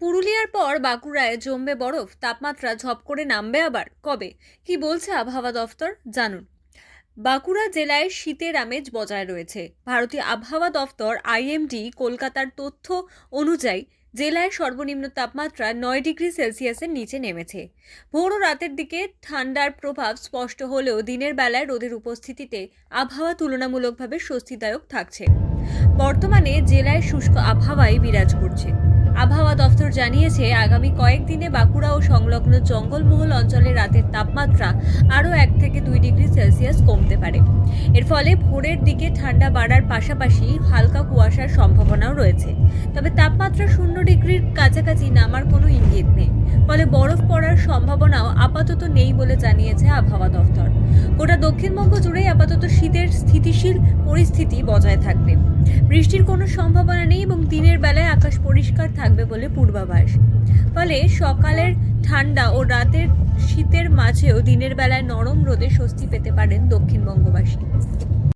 পুরুলিয়ার পর বাঁকুড়ায় জমবে বরফ, তাপমাত্রা ঝপ করে নামবে আবার। কবে? কি বলছে আবহাওয়া দফতর? জানুন। বাঁকুড়া জেলায় শীতের আমেজ বজায় রয়েছে। ভারতীয় আবহাওয়া দফতর, আইএমডি, কলকাতার তথ্য অনুযায়ী জেলায় সর্বনিম্ন তাপমাত্রা নয় ডিগ্রি সেলসিয়াসের নিচে নেমেছে। ভোর ও রাতের দিকে ঠান্ডার প্রভাব স্পষ্ট হলেও দিনের বেলায় রোদের উপস্থিতিতে আবহাওয়া তুলনামূলকভাবে স্বস্তিদায়ক থাকছে। বর্তমানে জেলায় শুষ্ক আবহাওয়াই বিরাজ করছে। আবহাওয়া দফতর জানিয়েছে, আগামী কয়েকদিনে বাঁকুড়া ও সংলগ্ন জঙ্গলমহল অঞ্চলে রাতের তাপমাত্রা আরও এক থেকে দুই ডিগ্রি সেলসিয়াস কমতে পারে। এর ফলে ভোরের দিকে ঠান্ডা বাড়ার পাশাপাশি হালকা কুয়াশার সম্ভাবনাও রয়েছে। তবে তাপমাত্রা শূন্য ডিগ্রির কাছাকাছি নামার কোনো ইঙ্গিত নেই। ফলে বরফ পড়ার সম্ভাবনাও আপাতত নেই বলে জানিয়েছে আবহাওয়া দফতর। গোটা দক্ষিণবঙ্গ জুড়েই আপাতত শীতের স্থিতিশীল পরিস্থিতি বজায় থাকবে। বৃষ্টির কোনো সম্ভাবনা নেই এবং দিনের বেলায় আকাশ পরিষ্কার বলে পূর্বাভাস। ফলে সকালের ঠান্ডা ও রাতের শীতের মাঝেও দিনের বেলায় নরম রোদে স্বস্তি পেতে পারেন দক্ষিণবঙ্গবাসী।